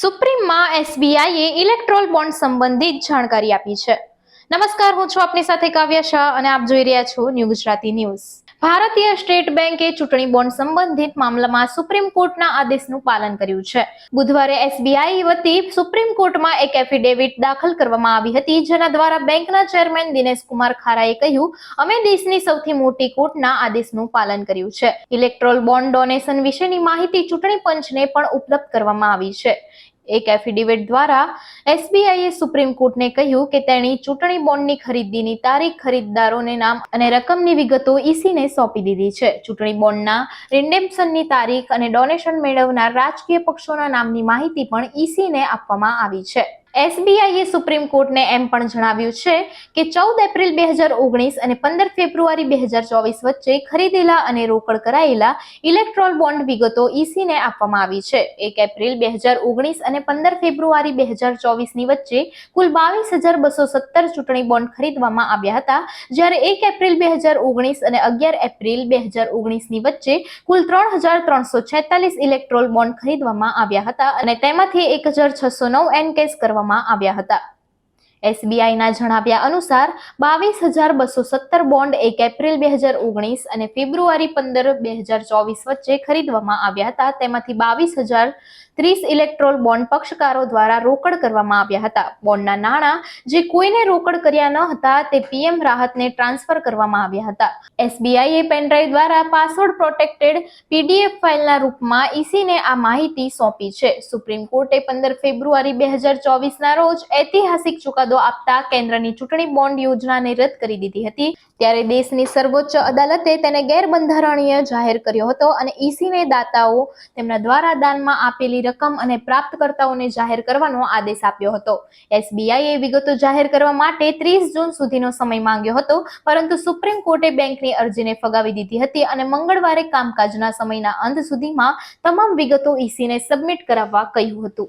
સુપ્રીમમાં એસબીઆઈએ Electral bond સંબંધિત જાણકારી આપી છે. નમસ્કાર, હું છું આપની સાથે કાવ્ય શાહ અને આપ જોઈ રહ્યા છો ન્યૂ ગુજરાતી ન્યૂઝ. ભારતીય સ્ટેટ બેંકે ચૂંટણી બોન્ડ સંબંધિત મામલામાં સુપ્રીમ કોર્ટના આદેશનું પાલન કર્યું છે. બુધવારે એસબીઆઈ વતી સુપ્રીમ કોર્ટમાં એક એફિડેવિટ દાખલ કરવામાં આવી હતી, જેના દ્વારા બેંકના ચેરમેન દિનેશ કુમાર ખારાએ કહ્યું, અમે દેશની સૌથી મોટી કોર્ટના આદેશનું પાલન કર્યું છે. ઇલેક્ટ્રોલ બોન્ડ ડોનેશન વિશેની માહિતી ચૂંટણી પંચને પણ ઉપલબ્ધ કરવામાં આવી છે. એક એફિડેવિટ દ્વારા એસબીઆઈએ સુપ્રીમ કોર્ટને કહ્યું કે તેણી ચૂંટણી બોન્ડની ખરીદીની તારીખ ખરીદદારોને નામ અને રકમની વિગતો ઈસીને સોંપી દીધી છે. ચૂંટણી બોન્ડના રિન્ડેમ્પશનની તારીખ અને ડોનેશન મેળવનાર રાજકીય પક્ષોના નામની માહિતી પણ ઈસીને આપવામાં આવી છે. એસબીઆઈએ સુપ્રીમ કોર્ટને એમ પણ જણાવ્યું છે કે ચૌદ એપ્રિલ બે હજાર ઓગણીસ અને પંદર ફેબ્રુઆરી બે હજાર ચોવીસ વચ્ચે ખરીદેલા અને રોકડ કરાયેલા ઇલેક્ટ્રોલ બોન્ડ વિગતો ઈસીને આપવામાં આવી છે. એક એપ્રિલ બે હજાર ઓગણીસ અને પંદર ફેબ્રુઆરી બે હજાર ચોવીસની વચ્ચે કુલ બાવીસ હજાર બસો સત્તર ચૂંટણી બોન્ડ ખરીદવામાં આવ્યા હતા. જ્યારે એક એપ્રિલ બે હજાર ઓગણીસ અને અગિયાર એપ્રિલ બે હજાર ઓગણીસની વચ્ચે કુલ ત્રણ હજાર ત્રણસો છેતાલીસ ઇલેક્ટ્રોલ બોન્ડ ખરીદવામાં આવ્યા હતા અને તેમાંથી એક હજાર છસો નવ એનકેસ કરવામાં આવ્યા હતા. એસબીઆઈના જણાવ્યા અનુસાર બાવીસ હજાર બસો સત્તર બોન્ડ એક એપ્રિલ બે હજાર ઓગણીસ અને ફેબ્રુઆરી પંદર બે હજાર ચોવીસ વચ્ચે ખરીદવામાં આવ્યા હતા. તેમાંથી બાવીસ હજાર ત્રીસ ઇલેક્ટ્રોલ બોન્ડ પક્ષકારો દ્વારા રોકડ કરવામાં આવ્યા હતા. બોન્ડના નાણાં જે કોઈને રોકડ કર્યા ન હતા તે પીએમ રાહતને ટ્રાન્સફર કરવામાં આવ્યા હતા. એસબીઆઈએ પેનડ્રાઈવ દ્વારા પાસવર્ડ પ્રોટેક્ટેડ પીડીએફ ફાઇલના રૂપમાં ઈસીને આ માહિતી સોંપી છે. સુપ્રીમ કોર્ટે પંદર ફેબ્રુઆરી બે હજાર ચોવીસના રોજ ઐતિહાસિક ચુકાદો આપતા કેન્દ્રની ચૂંટણી બોન્ડ યોજનાને રદ કરી દીધી હતી. ત્યારે દેશની સર્વોચ્ચ અદાલતે તેને ગેરબંધારણીય જાહેર કર્યો હતો અને ઈસીને દાતાઓ તેમના દ્વારા દાનમાં આપેલી રકમ અને પ્રાપ્તકર્તાઓને જાહેર કરવાનો આદેશ આપ્યો હતો. એસબીઆઈએ વિગતો જાહેર કરવા માટે ત્રીસ જૂન સુધીનો સમય માંગ્યો હતો, પરંતુ સુપ્રીમ કોર્ટે બેંકની અરજીને ફગાવી દીધી હતી અને મંગળવારે કામકાજના સમયના અંત સુધીમાં તમામ વિગતો ઈસીને સબમિટ કરાવવા કહ્યું હતું.